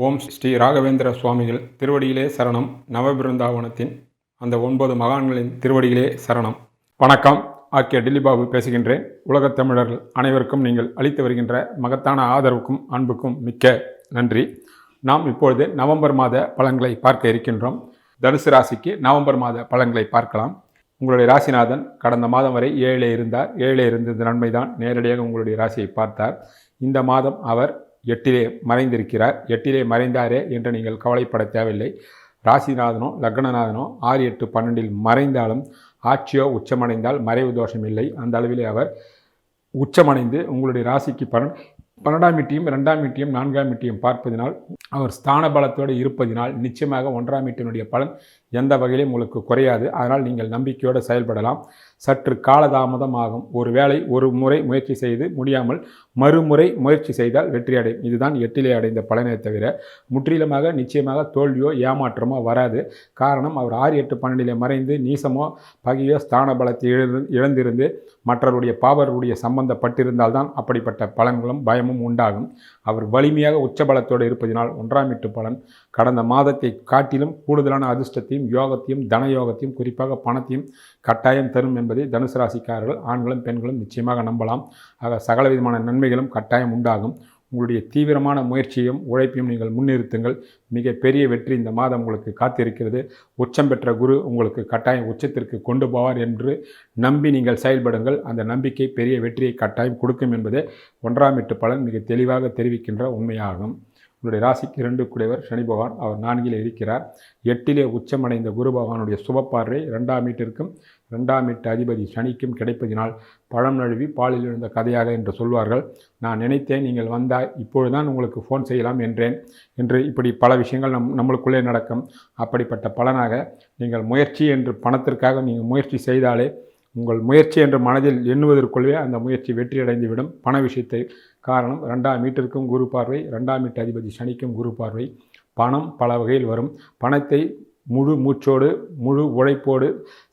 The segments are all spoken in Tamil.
ஓம் ஸ்ரீ ராகவேந்திர சுவாமிகள் திருவடியிலே சரணம். நவபிருந்தாவனத்தின் அந்த ஒன்பது மகான்களின் திருவடியிலே சரணம். வணக்கம். ஆக்கிய டில்லிபாபு பேசுகின்றேன். உலகத் தமிழர்கள் அனைவருக்கும் நீங்கள் அளித்து வருகின்ற மகத்தான ஆதரவுக்கும் அன்புக்கும் மிக்க நன்றி. நாம் இப்பொழுது நவம்பர் மாத பலன்களை பார்க்க இருக்கின்றோம். தனுசு ராசிக்கு நவம்பர் மாத பலன்களை பார்க்கலாம். உங்களுடைய ராசிநாதன் கடந்த மாதம் வரை ஏழிலே இருந்தார். ஏழிலே இருந்தது நன்மைதான். நேரடியாக உங்களுடைய ராசியை பார்த்தார். இந்த மாதம் அவர் எட்டிலே மறைந்திருக்கிறார். எட்டிலே மறைந்தாரே என்று நீங்கள் கவலைப்பட தேவையில்லை. ராசிநாதனோ லக்னநாதனோ ஆறு எட்டு பன்னெண்டில் மறைந்தாலும் ஆட்சியோ உச்சமடைந்தால் மறைவு தோஷம் இல்லை. அந்த அளவிலே அவர் உச்சமடைந்து உங்களுடைய ராசிக்கு பன்னெண்டு பன்னெண்டாம் வீட்டையும் ரெண்டாம் வீட்டையும் நான்காம் வீட்டையும் பார்ப்பதினால் அவர் ஸ்தான பலத்தோடு இருப்பதினால் நிச்சயமாக ஒன்றாம் வீட்டினுடைய பலன் எந்த வகையிலும் உங்களுக்கு குறையாது. அதனால் நீங்கள் நம்பிக்கையோடு செயல்படலாம். சற்று காலதாமதம் ஆகும் ஒரு வேளை ஒரு முறை முயற்சி செய்து முடியாமல் மறுமுறை முயற்சி செய்தால் வெற்றி அடையும். இதுதான் எட்டிலே அடைந்த பலனை தவிர முற்றிலுமாக நிச்சயமாக தோல்வியோ ஏமாற்றமோ வராது. காரணம் அவர் ஆறு எட்டு பன்னெண்டிலே மறைந்து நீசமோ பகையோ ஸ்தான பலத்தை இழந்து இழந்திருந்து மற்றவருடைய பாவருடைய சம்பந்தப்பட்டிருந்தால்தான் அப்படிப்பட்ட பலன்களும் பயமும் உண்டாகும். அவர் வலிமையாக உச்சபலத்தோடு இருப்பதினால் ஒன்றாம் எட்டு பலன் கடந்த மாதத்தை காட்டிலும் கூடுதலான அதிர்ஷ்டத்தையும் யோகத்தையும் தன யோகத்தையும் குறிப்பாக பணத்தையும் கட்டாயம் தரும் என்பதை தனுசு ராசிக்காரர்கள் ஆண்களும் பெண்களும் நிச்சயமாக நம்பலாம். ஆக சகல விதமான நன்மைகளும் கட்டாயம் உண்டாகும். உங்களுடைய தீவிரமான முயற்சியும் உழைப்பையும் நீங்கள் முன்னிறுத்துங்கள். மிக பெரிய வெற்றி இந்த மாதம் உங்களுக்கு காத்திருக்கிறது. உச்சம் பெற்ற குரு உங்களுக்கு கட்டாயம் உச்சத்திற்கு கொண்டு போவார் என்று நம்பி நீங்கள் செயல்படுங்கள். அந்த நம்பிக்கை பெரிய வெற்றியை கட்டாயம் கொடுக்கும் என்பதே ஒன்றாம் எட்டு பலன் மிக தெளிவாக தெரிவிக்கின்ற உண்மையாகும். உங்களுடைய ராசிக்கு இரண்டு குடைவர் சனி பகவான் அவர் நான்கிலே இருக்கிறார். எட்டிலே உச்சமடைந்த குரு பகவானுடைய சுபப்பார்வை ரெண்டாம் வீட்டிற்கும் ரெண்டாம் வீட்டு அதிபதி சனிக்கும் கிடைப்பதினால் பழம் நழுவி பாலில் எழுந்த கதையாக என்று சொல்வார்கள். நான் நினைத்தேன் நீங்கள் வந்தால் இப்பொழுதுதான் உங்களுக்கு ஃபோன் செய்யலாம் என்றேன். என்று இப்படி பல விஷயங்கள் நம் நம்மளுக்குள்ளே நடக்கும். அப்படிப்பட்ட பலனாக நீங்கள் முயற்சி என்று பணத்திற்காக நீங்கள் முயற்சி செய்தாலே உங்கள் முயற்சி என்று மனதில் எண்ணுவதற்குள்ளே அந்த முயற்சி வெற்றியடைந்துவிடும். பண விஷயத்தை காரணம் ரெண்டாம் வீட்டிற்கும் குரு பார்வை ரெண்டாம் வீட்டு அதிபதி சனிக்கும் குரு பார்வை. பணம் பல வகையில் வரும். பணத்தை முழு மூச்சோடு முழு உழைப்போடு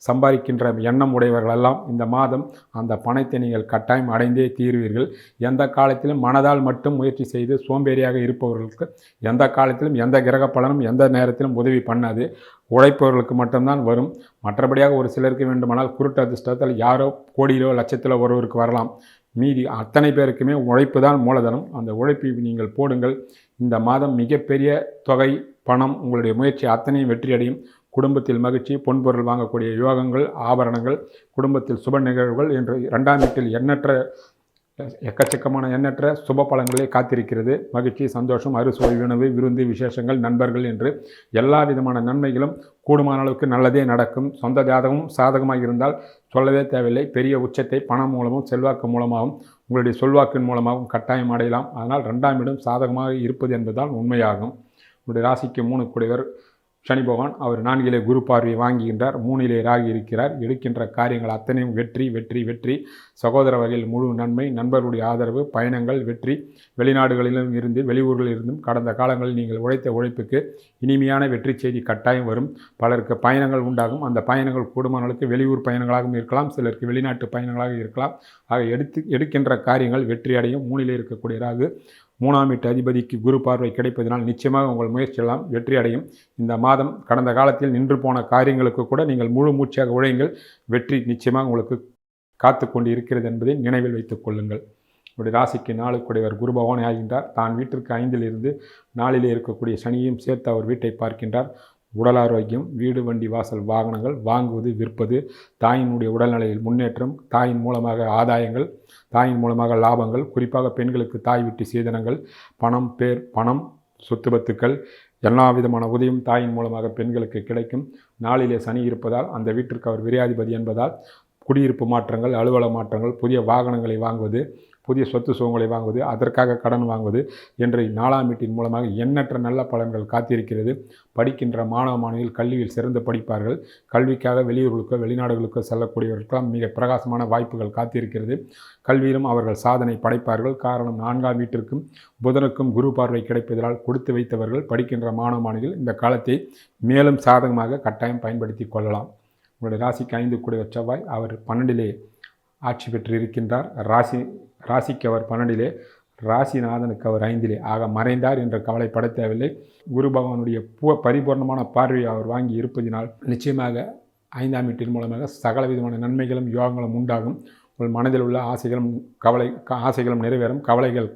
சம்பாதிக்கின்ற எண்ணம் உடையவர்களெல்லாம் இந்த மாதம் அந்த பணத்தை நீங்கள் கட்டாயம் அடைந்தே தீருவீர்கள். எந்த காலத்திலும் மனதால் மட்டும் முயற்சி செய்து சோம்பேறியாக இருப்பவர்களுக்கு எந்த காலத்திலும் எந்த கிரக பலனும் எந்த நேரத்திலும் உதவி பண்ணாது. உழைப்பவர்களுக்கு மட்டும்தான் வரும். மற்றபடியாக ஒரு சிலருக்கு வேண்டுமானால் குருட்டு அதிர்ஷ்டத்தில் யாரோ கோடியிலோ லட்சத்தில் ஒருவருக்கு வரலாம். மீதி அத்தனை பேருக்குமே உழைப்பு தான் மூலதனம். அந்த உழைப்பை நீங்கள் போடுங்கள். இந்த மாதம் மிகப்பெரிய தொகை பணம் உங்களுடைய முயற்சி அத்தனையும் வெற்றியடையும். குடும்பத்தில் மகிழ்ச்சி பொன்பொருள் வாங்கக்கூடிய யோகங்கள் ஆபரணங்கள் குடும்பத்தில் சுப நிகழ்வுகள் என்று இரண்டாம் வீட்டில் எண்ணற்ற எக்கச்சக்கமான எண்ணற்ற சுப பலன்களே காத்திருக்கிறது. மகிழ்ச்சி சந்தோஷம் அறுசுவை உணவு விருந்து விசேஷங்கள் நண்பர்கள் என்று எல்லா விதமான நன்மைகளும் கூடுமான அளவுக்கு நல்லதே நடக்கும். சொந்த ஜாதகமும் சாதகமாக இருந்தால் சொல்லவே தேவையில்லை. பெரிய உச்சத்தை பணம் மூலமும் செல்வாக்கு மூலமாகவும் உங்களுடைய சொல்வாக்கின் மூலமாகவும் கட்டாயம் அடையலாம். அதனால் ரெண்டாம் இடம் சாதகமாக இருப்பது என்பதால் உண்மையாகும். உங்களுடைய ராசிக்கு மூணு கூடியவர் சனி பகவான் அவர் நான்கிலே குரு பார்வையை வாங்குகின்றார் மூணிலே ராகி இருக்கிறார் எடுக்கின்ற காரியங்கள் அத்தனையும் வெற்றி வெற்றி வெற்றி. சகோதர வகையில் முழு நன்மை நண்பர்களுடைய ஆதரவு பயணங்கள் வெற்றி. வெளிநாடுகளிலும் இருந்து வெளியூர்களில் இருந்தும் கடந்த காலங்களில் நீங்கள் உழைத்த உழைப்புக்கு இனிமையான வெற்றி செய்தி கட்டாயம் வரும். பலருக்கு பயணங்கள் உண்டாகும். அந்த பயணங்கள் கூடுமானளுக்கு வெளியூர் பயணங்களாகவும் இருக்கலாம் சிலருக்கு வெளிநாட்டு பயணங்களாக இருக்கலாம். ஆக எடுத்து எடுக்கின்ற காரியங்கள் வெற்றி அடையும். மூணிலே இருக்கக்கூடிய ராகு மூணாம் வீட்டு அதிபதிக்கு குரு பார்வை கிடைப்பதனால் நிச்சயமாக உங்கள் முயற்சியெல்லாம் வெற்றி அடையும் இந்த மாதம் கடந்த காலத்தில் நின்று போன காரியங்களுக்கு கூட நீங்கள் முழு மூச்சியாக உழையுங்கள். வெற்றி நிச்சயமாக உங்களுக்கு காத்து கொண்டு இருக்கிறது என்பதை நினைவில் வைத்துக் கொள்ளுங்கள். உங்களுடைய ராசிக்கு நாளுக்குடையவர் குரு பகவான் ஆகின்றார். தான் வீட்டிற்கு ஐந்தில் இருந்து நாளிலே இருக்கக்கூடிய சனியையும் சேர்த்து அவர் வீட்டை பார்க்கின்றார். உடல் ஆரோக்கியம் வீடு வண்டி வாசல் வாகனங்கள் வாங்குவது விற்பது தாயினுடைய உடல்நிலையில் முன்னேற்றம் தாயின் மூலமாக ஆதாயங்கள் தாயின் மூலமாக லாபங்கள் குறிப்பாக பெண்களுக்கு தாய் விட்டு சீதனங்கள் பணம் பேர் பணம் சொத்து பத்துக்கள் எல்லா விதமான உதவியும் தாயின் மூலமாக பெண்களுக்கு கிடைக்கும். நாளிலே சனி இருப்பதால் அந்த வீட்டிற்கு அவர் விரியாதிபதி என்பதால் குடியிருப்பு மாற்றங்கள் அலுவல மாற்றங்கள் புதிய வாகனங்களை வாங்குவது புதிய சொத்து சுகங்களை வாங்குவது அதற்காக கடன் வாங்குவது என்ற நாலாம் வீட்டின் மூலமாக எண்ணற்ற நல்ல பலன்கள் காத்திருக்கிறது. படிக்கின்ற மாணவ மாணவிகள் கல்வியில் சிறந்து படிப்பார்கள். கல்விக்காக வெளியூர்களுக்கோ வெளிநாடுகளுக்கோ செல்லக்கூடியவர்களுக்கெல்லாம் மிக பிரகாசமான வாய்ப்புகள் காத்திருக்கிறது. கல்வியிலும் அவர்கள் சாதனை படைப்பார்கள். காரணம் நான்காம் வீட்டிற்கும் புதனுக்கும் குரு பார்வை கிடைப்பதால் கொடுத்து வைத்தவர்கள் படிக்கின்ற மாணவ மாணவிகள் இந்த காலத்தை மேலும் சாதகமாக கட்டாயம் பயன்படுத்தி கொள்ளலாம். உங்களுடைய ராசிக்கு ஐந்து கூடிய செவ்வாய் அவர் பன்னெண்டிலே ஆட்சி பெற்று இருக்கின்றார் ராசி ராசிக்கு அவர் பன்னெண்டிலே ராசிநாதனுக்கு அவர் ஐந்திலே. ஆக மறைந்தார் என்ற கவலைப்பட தேவையில்லை. குரு பகவானுடைய பூ பரிபூர்ணமான பார்வையை அவர் வாங்கி இருப்பதினால் நிச்சயமாக ஐந்தாம் வீட்டின் மூலமாக சகல விதமான நன்மைகளும் யோகங்களும் உண்டாகும். உங்கள் மனதில் உள்ள ஆசைகளும் கவலை ஆசைகளும் நிறைவேறும். கவலைகள்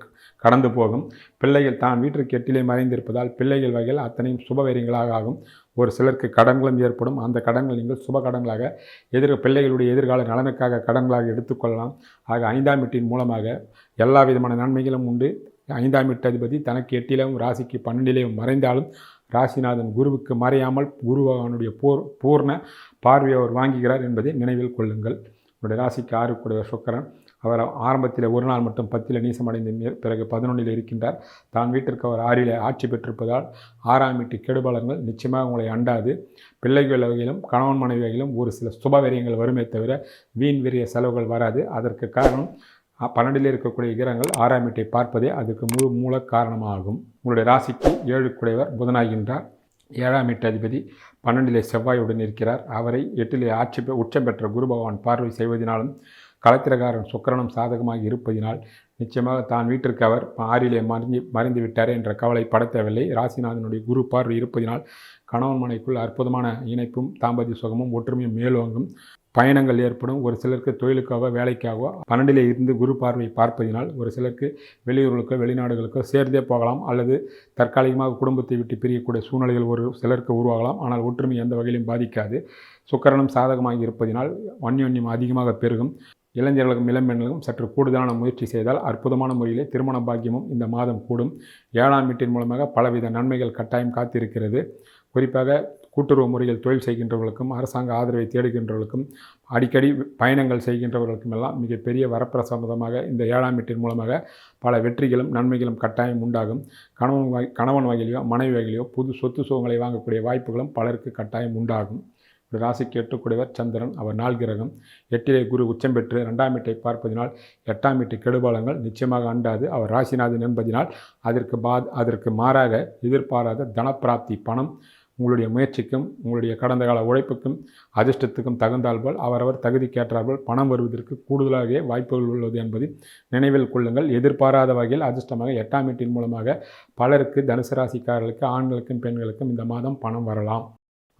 கடந்து போகும். பிள்ளைகள் தான் வீட்டிற்கு எட்டிலே மறைந்திருப்பதால் பிள்ளைகள் வகையில் அத்தனையும் சுபவீரியங்களாக ஆகும். ஒரு சிலருக்கு கடன்களும் ஏற்படும். அந்த கடன்கள் நீங்கள் சுப கடன்களாக எதிர் பிள்ளைகளுடைய எதிர்கால நலனுக்காக கடன்களாக எடுத்துக்கொள்ளலாம் ஆக ஐந்தாம் வீட்டின் மூலமாக எல்லா விதமான நன்மைகளும் உண்டு. ஐந்தாம் வீட்டு அதிபதி தனக்கு எட்டிலும் ராசிக்கு பன்னெண்டிலேயும் மறைந்தாலும் ராசிநாதன் குருவுக்கு மறையாமல் குரு பகவானுடைய பூர் பூர்ண பார்வையை அவர் வாங்குகிறார் என்பதை நினைவில் கொள்ளுங்கள். உங்களுடைய ராசிக்கு ஆறுக்குடைய சுக்கரன். அவர் ஆரம்பத்தில் ஒரு நாள் மட்டும் பத்தில் நீசமடைந்த பிறகு பதினொன்றில் இருக்கின்றார். தான் வீட்டிற்கு அவர் ஆறிலே ஆட்சி பெற்றிருப்பதால் ஆறாம் வீட்டு கெடுபலங்கள் நிச்சயமாக உங்களை அண்டாது. பிள்ளைகள் வகையிலும் கணவன் மனைவி வகையிலும் ஒரு சில சுபவரியங்கள் வருமே தவிர வீண் விரிய செலவுகள் வராது. அதற்கு காரணம் பன்னெண்டில் இருக்கக்கூடிய கிரகங்கள் ஆறாம் வீட்டை பார்ப்பதே அதுக்கு முழு மூல காரணமாகும். உங்களுடைய ராசிக்கு ஏழு குடைவர் புதனாகின்றார். ஏழாம் வீட்டு அதிபதி பன்னெண்டிலே செவ்வாயுடன் இருக்கிறார். அவரை எட்டிலே ஆட்சி பெ- உச்சம் பெற்ற குரு பகவான் பார்வை செய்வதனாலும் களத்திரகாரன் சுக்கரனும் சாதகமாக இருப்பதினால் நிச்சயமாக தான் வீட்டிற்கு அவர் ஆறிலே மறைந்து மறைந்து விட்டாரே என்ற கவலை பட ராசிநாதனுடைய குரு பார்வை இருப்பதினால் கணவன் மனைக்குள் அற்புதமான இணைப்பும் தாம்பத்திய சுகமும் ஒற்றுமையும் மேலோங்கும். பயணங்கள் ஏற்படும். ஒரு சிலருக்கு தொழிலுக்காக வேலைக்காகவோ பன்னெண்டிலே இருந்து குரு பார்வை பார்ப்பதினால் ஒரு சிலருக்கு வெளியூர்களுக்கோ வெளிநாடுகளுக்கோ சேர்ந்தே போகலாம் அல்லது தற்காலிகமாக குடும்பத்தை விட்டு பிரியக்கூடிய சூழ்நிலைகள் ஒரு சிலருக்கு உருவாகலாம். ஆனால் ஒற்றுமை எந்த வகையிலும் பாதிக்காது. சுக்கரனும் சாதகமாக இருப்பதினால் அந்யோன்யம் அதிகமாக பெருகும். இளைஞர்களுக்கும் இளம்பெண்களுக்கும் சற்று கூடுதலான முயற்சி செய்தால் அற்புதமான முறையிலே திருமண பாக்கியமும் இந்த மாதம் கூடும். ஏழாம் வீட்டின் மூலமாக பலவித நன்மைகள் கட்டாயம் காத்திருக்கிறது. குறிப்பாக கூட்டுறவு முறையில் தொழில் செய்கின்றவர்களுக்கும் அரசாங்க ஆதரவை தேடுகின்றவர்களுக்கும் அடிக்கடி பயணங்கள் செய்கின்றவர்களுக்கும் எல்லாம் மிகப்பெரிய வரப்பிரசாதமாக இந்த ஏழாம் வீட்டின் மூலமாக பல வெற்றிகளும் நன்மைகளும் கட்டாயம் உண்டாகும். கணவன் வகை கணவன் வகையிலையோ மனைவி வகையிலையோ புது சொத்து சுகங்களை வாங்கக்கூடிய வாய்ப்புகளும் பலருக்கு கட்டாயம் உண்டாகும். ஒரு ராசிக்கு எட்டுக்குடையவர் சந்திரன். அவர் நாள் கிரகம். எட்டிலே குரு உச்சம் பெற்று ரெண்டாம் வீட்டை பார்ப்பதினால் எட்டாம் வீட்டு கெடுபாலங்கள் நிச்சயமாக அண்டாது. அவர் ராசிநாதன் என்பதினால் அதற்கு பா அதற்கு மாறாக எதிர்பாராத தனப்பிராப்தி பணம் உங்களுடைய முயற்சிக்கும் உங்களுடைய கடந்த கால உழைப்புக்கும் அதிர்ஷ்டத்துக்கும் தகுந்தால்போல் அவரவர் தகுதிக்கேற்றாற்போல் பணம் வருவதற்கு கூடுதலாக வாய்ப்புகள் உள்ளது என்பதை நினைவில் கொள்ளுங்கள். எதிர்பாராத வகையில் அதிர்ஷ்டமாக எட்டாம் வீட்டின் மூலமாக பலருக்கு தனுசு ராசிக்காரர்களுக்கு ஆண்களுக்கும் பெண்களுக்கும் இந்த மாதம் பணம் வரலாம்.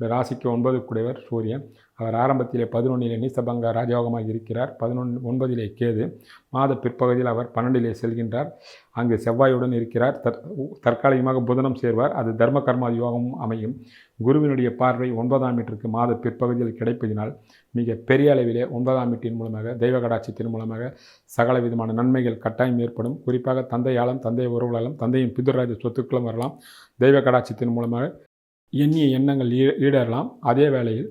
இந்த ராசிக்கு ஒன்பது கூடியவர் சூரியன். அவர் ஆரம்பத்திலே பதினொன்றிலே நீசபங்க ராஜயோகமாக இருக்கிறார். பதினொன்று ஒன்பதிலே கேது. மாத பிற்பகுதியில் அவர் பன்னெண்டிலே செல்கின்றார். அங்கு செவ்வாயுடன் இருக்கிறார். தற் தற்காலிகமாக புதனம் சேர்வார். அது தர்ம கர்மா யோகமும் அமையும். குருவினுடைய பார்வை ஒன்பதாம் மீட்டருக்கு மாத பிற்பகுதியில் கிடைப்பதினால் மிக பெரிய அளவிலே ஒன்பதாம் மீட்டின் மூலமாக தெய்வ கடாட்சியத்தின் மூலமாக சகல விதமான நன்மைகள் கட்டாயம் ஏற்படும். குறிப்பாக தந்தையாலும் தந்தை உறவுகளாலும் தந்தையின் பிதுராஜ சொத்துக்களும் வரலாம். தெய்வ கடாட்சியத்தின் மூலமாக எண்ணிய எண்ணங்கள் ஈடேறலாம். அதே வேளையில்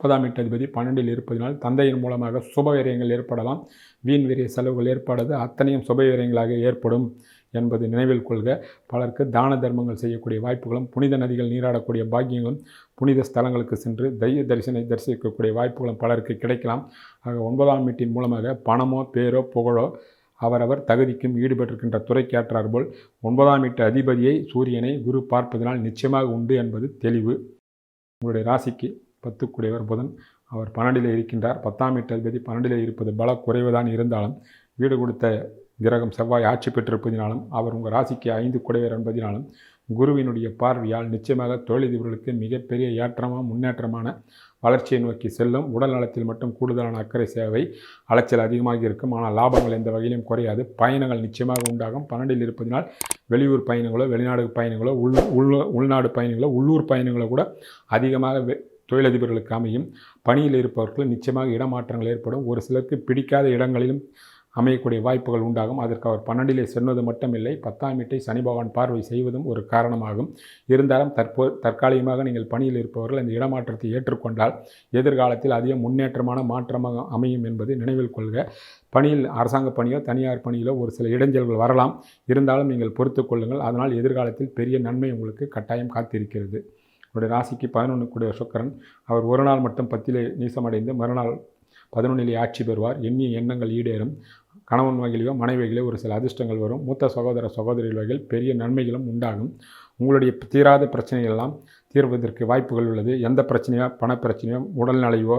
ஒன்பதாம் எட்டதிபதி பன்னெண்டில் இருப்பதினால் தந்தையின் மூலமாக சுபவீரியங்கள் ஏற்படலாம். வீண் வீரிய செலவுகள் ஏற்படாது. அத்தனையும் சுபவீரியங்களாக ஏற்படும் என்பது நினைவில் கொள்க. பலருக்கு தான தர்மங்கள் செய்யக்கூடிய வாய்ப்புகளும் புனித நதிகள் நீராடக்கூடிய பாக்கியங்களும் புனித ஸ்தலங்களுக்கு சென்று தெய்வ தரிசனை தரிசிக்கக்கூடிய வாய்ப்புகளும் பலருக்கு கிடைக்கலாம். ஆக ஒன்பதாம் வீட்டின் மூலமாக பணமோ பேரோ புகழோ அவரவர் தகுதிக்கும் ஈடுபட்டிருக்கின்ற துறைக்கேற்றார் போல் ஒன்பதாம் வீட்டு அதிபதியை சூரியனை குரு பார்ப்பதனால் நிச்சயமாக உண்டு என்பது தெளிவு. உங்களுடைய ராசிக்கு பத்துக்குடையவர் புதன். அவர் பன்னெண்டில் இருக்கின்றார். பத்தாம் வீட்டு அதிபதி பன்னெண்டில் இருப்பது பல குறைவுதான் இருந்தாலும் வீடு கொடுத்த கிரகம் செவ்வாய் ஆட்சி பெற்றிருப்பதினாலும் அவர் உங்கள் ராசிக்கு ஐந்து குடைவர் என்பதினாலும் குருவினுடைய பார்வையால் நிச்சயமாக தொழிலதிபர்களுக்கு மிகப்பெரிய ஏற்றமாக முன்னேற்றமான வளர்ச்சியை நோக்கி செல்லும். உடல் நலத்தில் மட்டும் கூடுதலான அக்கறை சேவை அலைச்சல் அதிகமாக இருக்கும். ஆனால் லாபங்கள் எந்த வகையிலும் குறையாது. பயணங்கள் நிச்சயமாக உண்டாகும். பன்னெண்டில் இருப்பதினால் வெளியூர் பயணங்களோ வெளிநாடு பயணங்களோ உள் உள் உள்நாடு பயணங்களோ உள்ளூர் பயணங்களோ கூட அதிகமாக வெ- தொழிலதிபர்களுக்கு அமையும். பணியில் இருப்பவர்கள் நிச்சயமாக இடமாற்றங்கள் ஏற்படும். ஒரு சிலருக்கு பிடிக்காத இடங்களிலும் அமையக்கூடிய வாய்ப்புகள் உண்டாகும். அதற்கு அவர் பன்னெண்டிலே செல்வது மட்டுமில்லை. பத்தாம் வீட்டை சனி பகவான் பார்வை செய்வதும் ஒரு காரணமாகும். இருந்தாலும் தற்போ தற்காலிகமாக நீங்கள் பணியில் இருப்பவர்கள் இந்த இடமாற்றத்தை ஏற்றுக்கொண்டால் எதிர்காலத்தில் அதிக முன்னேற்றமான மாற்றமாக அமையும் என்பது நினைவில் கொள்க. பணியில் அரசாங்க பணியோ தனியார் பணியிலோ ஒரு சில இடைஞ்சல்கள் வரலாம். இருந்தாலும் நீங்கள் பொறுத்து கொள்ளுங்கள். அதனால் எதிர்காலத்தில் பெரிய நன்மை உங்களுக்கு கட்டாயம் காத்திருக்கிறது. உங்களுடைய ராசிக்கு பதினொன்று கூடிய சுக்கரன் அவர் ஒரு நாள் மட்டும் பத்திலே நீசமடைந்து மறுநாள் பதினொன்றிலே ஆட்சி பெறுவார். எண்ணிய எண்ணங்கள் ஈடேறும். கணவன் வகையிலோ மனைவி வகையிலோ ஒரு சில அதிர்ஷ்டங்கள் வரும். மூத்த சகோதர சகோதரிகள் வகையில் பெரிய நன்மைகளும் உண்டாகும். உங்களுடைய தீராத பிரச்சனைகள் எல்லாம் தீர்வதற்கு வாய்ப்புகள் உள்ளது. எந்த பிரச்சனையோ பணப்பிரச்சனையோ உடல்நலையோ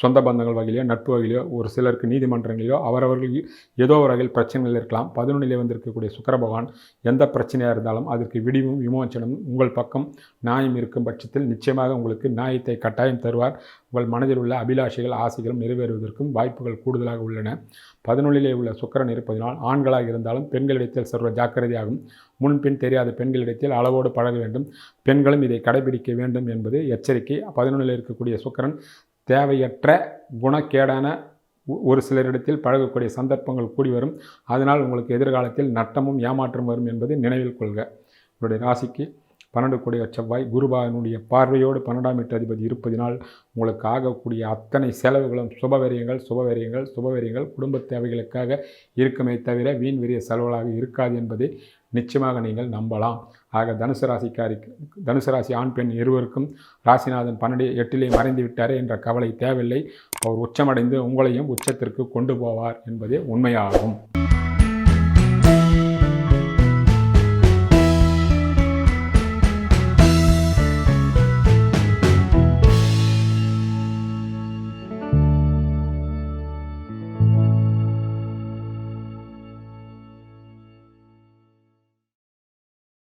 சொந்த பந்தங்கள் வகையிலோ நட்பு வகையிலோ ஒரு சிலருக்கு நீதிமன்றங்களிலோ அவரவர்கள் ஏதோ ஒரு வகையில் பிரச்சனைகள் இருக்கலாம். பதினொன்றிலே வந்திருக்கக்கூடிய சுக்கிர பகவான் எந்த பிரச்சனையாக இருந்தாலும் அதற்கு விடிவும் விமோச்சனமும் உங்கள் பக்கம் நியாயம் இருக்கும் பட்சத்தில் நிச்சயமாக உங்களுக்கு நியாயத்தை கட்டாயம் தருவார். உங்கள் மனதில் உள்ள அபிலாஷைகள் ஆசைகளும் நிறைவேறுவதற்கும் வாய்ப்புகள் கூடுதலாக உள்ளன. பதினொன்றிலே உள்ள சுக்கரன் இருப்பதனால் ஆண்களாக இருந்தாலும் பெண்களிடத்தில் சர்வ ஜாக்கிரதையாகும். முன்பின் தெரியாத பெண்களிடத்தில் அளவோடு பழக வேண்டும். பெண்களும் இதை கடைபிடிக்க வேண்டும் என்பது எச்சரிக்கை. பதினொன்றில் இருக்கக்கூடிய சுக்கரன் தேவையற்ற குணக்கேடான ஒரு சிலரிடத்தில் பழகக்கூடிய சந்தர்ப்பங்கள் கூடி வரும். அதனால் உங்களுக்கு எதிர்காலத்தில் நட்டமும் ஏமாற்றம் வரும் என்பதை நினைவில் கொள்க. உங்களுடைய ராசிக்கு பன்னெண்டு கூடிய செவ்வாய் குருபானுடைய பார்வையோடு பன்னெண்டாம் எட்டு அதிபதி இருப்பதினால் உங்களுக்கு ஆகக்கூடிய அத்தனை செலவுகளும் சுபவரியங்கள் சுபவரியங்கள் சுபவரியங்கள் குடும்ப தேவைகளுக்காக இருக்குமே தவிர வீண் விரிய செலவுகளாக இருக்காது என்பதை நிச்சயமாக நீங்கள் நம்பலாம். ஆக தனுசு ராசிக்காரிக்கு தனுசு ராசி ஆண் பெண் இருவருக்கும் ராசிநாதன் பன்னெண்டு எட்டிலே மறைந்து விட்டாரே என்ற கவலை தேவையில்லை. அவர் உச்சமடைந்து உங்களையும் உச்சத்திற்கு கொண்டு போவார் என்பதே உண்மையாகும்.